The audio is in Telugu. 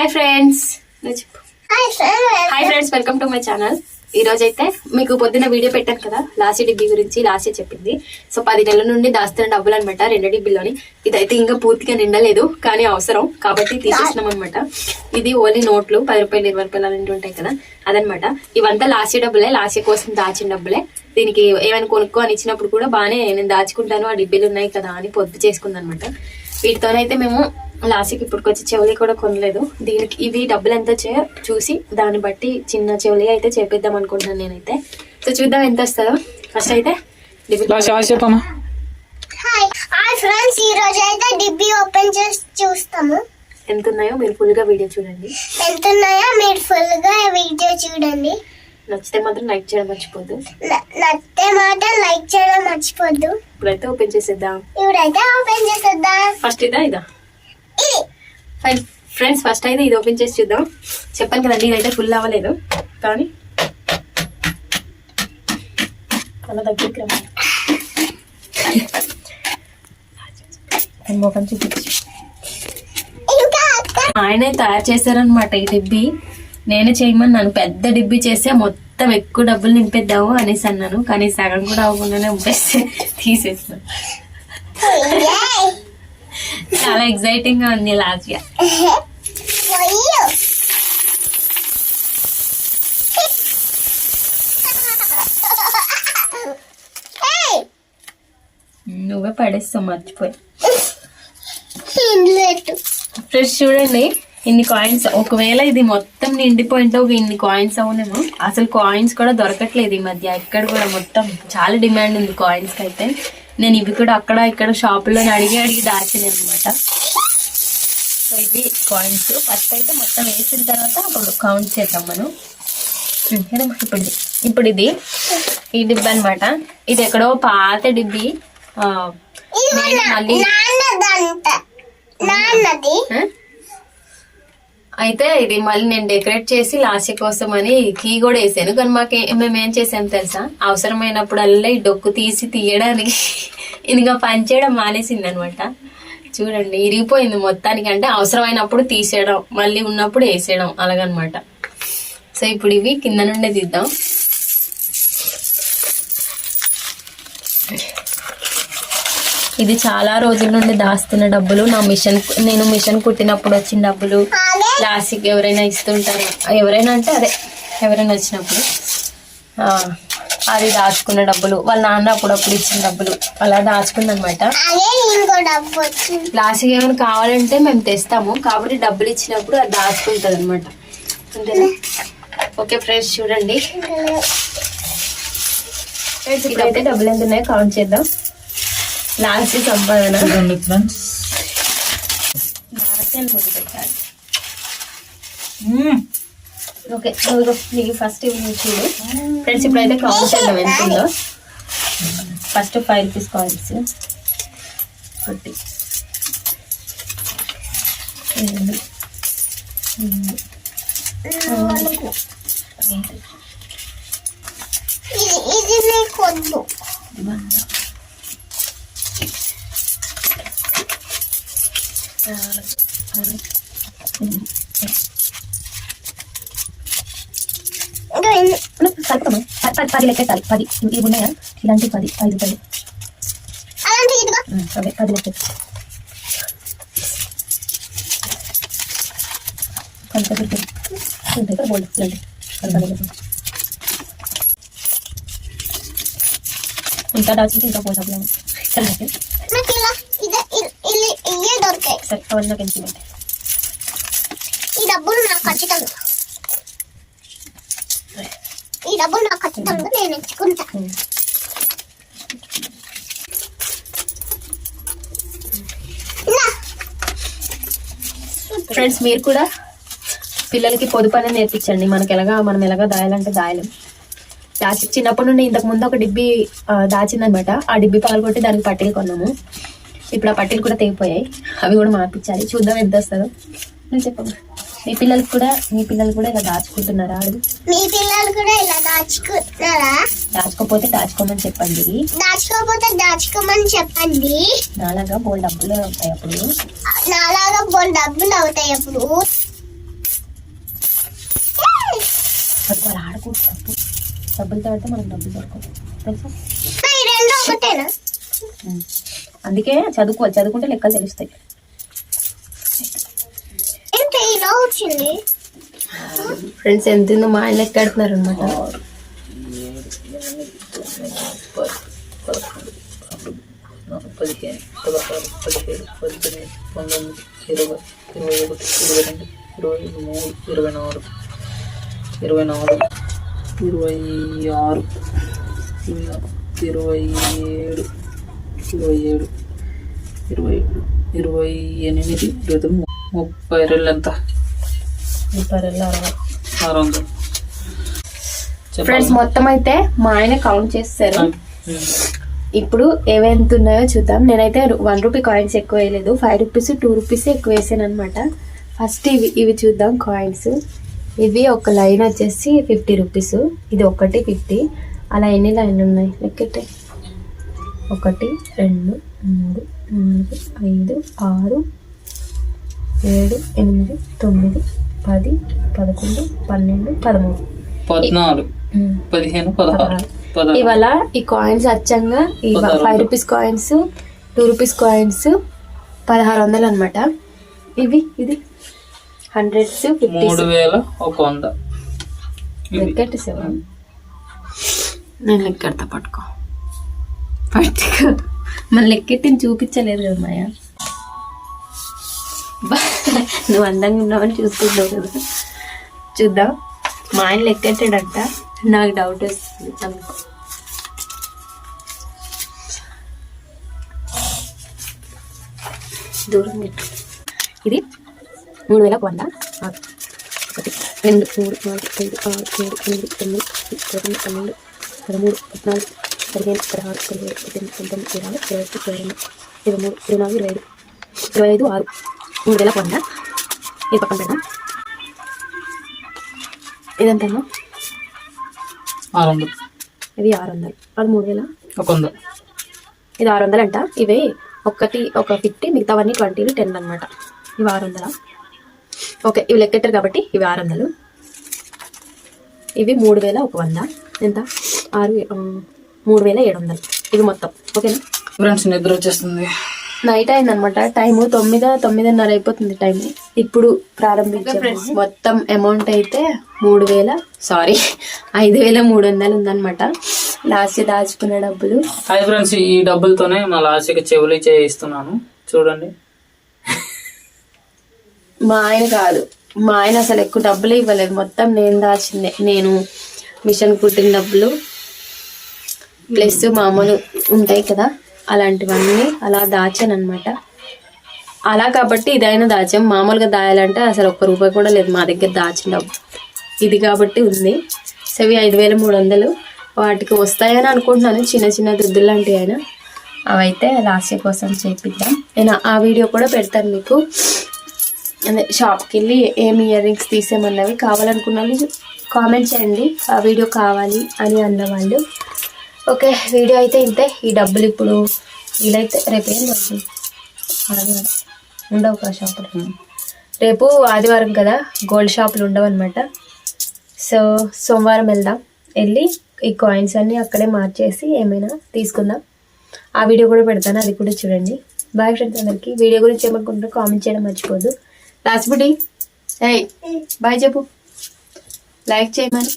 Hi friends hi friends welcome to my channel ఈ రోజు అయితే మీకు పొద్దున్న వీడియో పెట్టాను కదా. లాస్ట్ డిబ్బీ గురించి లాస్ట్ చెప్పింది. సో పది నెలల నుండి దాస్తున్న డబ్బులు అనమాట రెండు డిబ్బీలోని ఇదైతే ఇంకా పూర్తిగా నిండలేదు కానీ అవసరం. కాబట్టి తీసేసినాం అనమాట ఇది ఓన్లీ నోట్లు పది రూపాయలు ఇరవై రూపాయలు అలాంటివి ఉంటాయి కదా. అదనమాట ఇవంతా లాస్ట్ డబ్బులే. లాస్ట్ కోసం దాచిన డబ్బులే. దీనికి ఏమైనా కొనుక్కో అని ఇచ్చినప్పుడు కూడా బాగానే నేను దాచుకుంటాను. ఆ డిబ్బీలు ఉన్నాయి కదా అని పొద్దు చేసుకుందనమాట వీటితోనైతే మేము లాస్ట్కి ఇప్పటికొచ్చి చెవులి కూడా కొనలేదు. దీనికి ఇవి డబ్బులు ఎంత చే చూసి దాన్ని బట్టి చిన్న చెవులి అయితే చేపిద్దాం అనుకుంటున్నాను నేనైతే. సో చూద్దాం ఎంత వస్తుందో. ఫస్ట్ అయితే చెప్పమ్మా. హాయ్ ఫ్రెండ్స్ ఈ రోజు అయితే డిబ్బి ఓపెన్ చేసి చూస్తాము. ఎంత ఉన్నాయో మీరు ఫుల్గా వీడియో చూడండి. ఎంత ఉన్నాయో మీరు ఫుల్గా వీడియో చూడండి. నచ్చితే మాత్రం లైక్ చేయడం మర్చిపోద్దు. నచ్చితే మాట లైక్ చేయడం మర్చిపోద్దు. ఇప్పుడైతే ఓపెన్ చేసేద్దాం. ఇప్పుడైతే ఓపెన్ చేసేద్దాం. ఫస్ట్ ఇదా ఇది? ఫైన్ ఫ్రెండ్స్ ఫస్ట్ అయితే ఇది ఓపెన్ చేసి చూద్దాం. చెప్పాను కదండి ఇదైతే ఫుల్ అవ్వలేదు. కానీ అలా దగ్గరికి ముఖం చూపించు. ఆయనే తయారు చేశారనమాట ఈ డిబ్బి. నేనే చేయమన్నాను పెద్ద డిబ్బి చేస్తే మొత్తం ఎక్కువ డబ్బులు నింపేద్దాము అనేసి అన్నాను. కానీ సగం కూడా అవ్వకుండానే ఉంపేస్తే తీసేస్తాను! చాలా ఎక్సైటింగ్గా ఉంది. Hey! నువ్వే పడేస్తావు మర్చిపోయి. ఫ్రెష్ చూడండి ఇన్ని కాయిన్స్ ఒకవేళ ఇది మొత్తం నిండిపోయింటే ఒక ఇన్ని కాయిన్స్ అవునేమో. అసలు కాయిన్స్ కూడా దొరకట్లేదు ఈ మధ్య. ఎక్కడ కూడా మొత్తం చాలా డిమాండ్ ఉంది కాయిన్స్కి అయితే నేను ఇవి కూడా అక్కడ ఇక్కడ షాపులో అడిగి అడిగి దాచాను అనమాట సో ఇవి కాయిన్స్ ఫస్ట్ అయితే మొత్తం వేసిన తర్వాత అప్పుడు కౌంట్ చేద్దాం మనం. ఇప్పుడు. ఇప్పుడు ఇది ఈ డిబ్బి అన్నమాట. ఇది ఎక్కడో పాత డిబ్బి. మళ్ళీ? అయితే ఇది మళ్ళీ నేను డెకరేట్ చేసి లాస్ట్ కోసం అని కీ కూడా వేసాను. కానీ మాకు మేము ఏం చేసాం తెలుసా? అవసరమైనప్పుడల్లా ఈ డొక్కు తీసి తీయడానికి ఇదిగా పనిచేయడం మానేసింది అనమాట చూడండి ఇరిగిపోయింది మొత్తానికి అంటే అవసరమైనప్పుడు తీసేయడం మళ్ళీ ఉన్నప్పుడు వేసేయడం అలాగనమాట. సో ఇప్పుడు ఇవి కింద నుండే తీద్దాం. ఇది చాలా రోజుల నుండి దాస్తున్న డబ్బులు. నా మిషన్ నేను మిషన్ కుట్టినప్పుడు వచ్చిన డబ్బులు. లాస్ట్కి ఎవరైనా ఇస్తుంటారు. ఎవరైనా అంటే అదే ఎవరైనా వచ్చినప్పుడు. ఆ, అది దాచుకున్న డబ్బులు వాళ్ళ నాన్న అప్పుడప్పుడు ఇచ్చిన డబ్బులు అలా దాచుకుందనమాట లాస్ట్కి ఏమైనా కావాలంటే మేము తెస్తాము కాబట్టి డబ్బులు ఇచ్చినప్పుడు అది దాచుకుంటుంది అనమాట అంతేనా? ఓకే ఫ్రెండ్స్ చూడండి. ఫ్రెండ్స్ ఇప్పుడైతే డబ్బులు ఎంత ఉన్నాయో కౌంట్ చేద్దాం. లాస్ట్ సంపాదన. ఫ్రెండ్స్ దాచాను ముద్దు పెట్టాలి. ఓకే నువ్వు నీకు ఫస్ట్ ఇవి చూడు. ఫ్రెండ్స్ ఇప్పుడైతే కాయిన్స్ చేద్దాం ఎంత ఉందో ఫస్ట్ ఫైవ్ రూపీస్ కాయిన్స్ ఒకటి. రెండు. మూడు, నాలుగు, ఐదు, ఇది ఇది నీకు వద్దు వంద నాలుగు, ఆరు, ఎనిమిది, ఇంకా ఎన్ని- కలుపుతాము. పది పది లెక్కెట్టాలి పది. ఇవి ఉన్నాయా? ఇలాంటి పది ఐదు పది. అవే పది లెక్కెట్టు కొంత కదా బోల్డ్. ఇలాంటి. ఇంకా దాల్చింది ఇంకా పోతాం సరే అవన్నీ ఈ డబ్బులు నాకు ఖచ్చితంగా డబ్బులు నాకు ఖచ్చితంగా నేను ఎంచుకుంటా. ఫ్రెండ్స్ మీరు కూడా పిల్లలకి పొదుపు అనేది నేర్పించండి. మనకి ఎలాగా మనం ఎలాగా దాయాలంటే దాయలేం. దాచి చిన్నప్పటి నుండి ఇంతకు ముందు ఒక డిబ్బి దాచిందనమాట. ఆ డిబ్బి పాలు కొట్టి దానికి పట్టీలు కొన్నాము. ఇప్పుడు ఆ పట్టీలు కూడా తెగిపోయాయి. అవి కూడా మార్పించాలి చూద్దాం ఎంత వస్తుందో. నేను చెప్పమ్మా. మీ పిల్లలు కూడా మీ పిల్లలు కూడా ఇలా దాచుకుంటున్నారా మీ పిల్లలు కూడా ఇలా దాచుకుంటున్నారా? దాచుకోపోతే దాచుకోమని చెప్పండి. దాచుకోపోతే దాచుకోమని చెప్పండి. నాలాగా బోల్ డబ్బులు అవుతాయి అప్పుడు. నాలాగా బోల్ డబ్బులు అవుతాయి అప్పుడు. ఆడకూడదు డబ్బులు తాడితే మనం డబ్బులు దొరకదు తెలుసా? అందుకే చదువుకోవాలి చదువుకుంటే లెక్కలు తెలుస్తాయి. వచ్చింది ఫ్రెండ్స్ ఎంత ఉందో మా ఆయన ఎక్కడుతున్నారు అనమాట పదిహేను పదహారు పదిహేడు పద్దెనిమిది పంతొమ్మిది ఇరవై ఇరవై ఒకటి ఇరవై రెండు ఇరవై మూడు ఇరవై నాలుగు ఇరవై నాలుగు ఇరవై ఆరు ఇరవై ఏడు ఇరవై ఏడు ఇరవై ఏడు ఇరవై ఎనిమిది ఇరవై తొమ్మిది ముప్పై రెండు ఎంత అరవై ఫ్రెండ్స్ మొత్తం అయితే మా ఆయన కౌంట్ చేస్తారు. ఇప్పుడు ఏవెంత ఉన్నాయో చూద్దాం. నేనైతే వన్ రూపీ కాయిన్స్ ఎక్కువ వేయలేదు. ఫైవ్ రూపీస్ టూ రూపీస్ ఎక్కువ వేసాను అనమాట ఫస్ట్ ఇవి ఇవి చూద్దాం కాయిన్స్ ఇవి ఒక లైన్ వచ్చేసి ఫిఫ్టీ రూపీస్ ఇది ఒకటి ఫిఫ్టీ అలా ఎన్ని లైన్లు ఉన్నాయి? లెక్కెట్టే ఒకటి రెండు మూడు నాలుగు ఐదు ఆరు ఏడు ఎనిమిది తొమ్మిది పది పదకొండు పన్నెండు పదమూడు. పద్నాలుగు. పదిహేను పదహారు ఇవాళ ఈ కాయిన్స్ అచ్చంగా ఈ five. Rupees coins two rupees coins పదహారు వందలు అనమాట ఇవి ఇది. హండ్రెడ్స్ మూడు వేల ఒక వంద. ఇవి. లెక్కెట్టి సెవెన్ నేను లెక్కెడతా పట్టుకో. పట్టుకో. మన లెక్కెట్టిని చూపించలేదు కదా మాయ. నువ్వు అందంగా ఉన్నావని చూసుకుంటావు కదా. చూద్దాం. మా ఆయన లెక్కెట్టాడంట. నాకు డౌట్ వస్తుంది అందుకు. దూరం ఇది మూడు వేల వంద. ఒకటి రెండు మూడు నాలుగు ఐదు ఆరు ఏడు ఎనిమిది తొమ్మిది పది పదకొండు పన్నెండు పదమూడు పద్నాలుగు పదిహేను పదహారు పదిహేడు పద్దెనిమిది పంతొమ్మిది ఇరవై ఇరవై ఒకటి ఇరవై రెండు ఇరవై మూడు ఇరవై నాలుగు ఇరవై ఐదు ఇరవై ఐదు ఆరు. మూడు వేల వంద ఇది పక్కన పెడదాం ఇదంతా ఆరు వందలు ఇది ఆరు వందలు అది మూడు వేల ఒక వంద. ఇది ఆరు వందలు అంట ఇవి ఒకటి ఒక ఫిఫ్టీ మిగతావన్నీ ట్వంటీలు టెన్ అనమాట ఇవి ఆరు వందల ఓకే ఇవి లెక్కెట్టారు కాబట్టి ఇవి ఆరు వందలు ఇవి మూడు వేల ఒక వంద. ఎంత? ఆరు మూడు వేల ఏడు వందలు ఇవి మొత్తం. ఓకేనా? ఫ్రెండ్స్ నిద్ర వచ్చేస్తుంది. నైట్ అయిందనమాట. టైం తొమ్మిది తొమ్మిదిన్నర అయిపోతుంది టైం ఇప్పుడు ప్రారంభించాం మొత్తం అమౌంట్ అయితే మూడు వేల సారీ ఐదు వేల మూడు వందలు ఉందన్నమాట లాస్ట్ దాచుకున్న డబ్బులు. హాయ్ ఫ్రెండ్స్ ఈ డబ్బులతోనే మా లాస్ట్కి చెవులు చేయిస్తున్నాను. చూడండి. మా ఆయన కాదు. మా ఆయన అసలు ఎక్కువ డబ్బులు ఇవ్వలేదు. మొత్తం నేను దాచిందే. నేను మిషన్ కుట్టిన డబ్బులు. ప్లస్ మామూలు ఉంటాయి కదా. అలాంటివన్నీ అలా దాచాను అనమాట అలా కాబట్టి ఇదైనా దాచాం. మామూలుగా దాయాలంటే అసలు ఒక్క రూపాయి కూడా లేదు మా దగ్గర దాచిన డబ్బు. ఇది కాబట్టి ఉంది. సో ఇవి ఐదు వేల మూడు వందలు. వాటికి వస్తాయని అనుకుంటున్నాను. చిన్న చిన్న దుద్దులు లాంటివి అయినా. అవైతే లాస్ట్ కోసం చేపిద్దాం. నేను ఆ వీడియో కూడా పెడతాను మీకు. అదే షాప్కి వెళ్ళి ఏమి ఇయర్ రింగ్స్ తీసేమన్నవి కావాలనుకున్న వాళ్ళు కామెంట్ చేయండి. ఆ వీడియో కావాలి అని అన్నవాళ్ళు ఓకే వీడియో అయితే ఇంతే. ఈ డబ్బులు ఇప్పుడు వీలైతే రేపు ఏం రోజు ఆదివారం ఉండవు కదా షాపులు రేపు ఆదివారం కదా గోల్డ్ షాపులు ఉండవు అనమాట సో సోమవారం వెళ్దాం. వెళ్ళి ఈ కాయిన్స్ అన్నీ అక్కడే మార్చేసి ఏమైనా తీసుకుందాం. ఆ వీడియో కూడా పెడతాను అది కూడా చూడండి. బాయ్ ఫ్రెండ్స్ అందరికి. వీడియో గురించి ఏమనుకుంటారో కామెంట్ చేయడం మర్చిపోద్దు లాస్ట్ బుడి ఏయ్ బాయ్ చెప్పు. లైక్ చేయమని.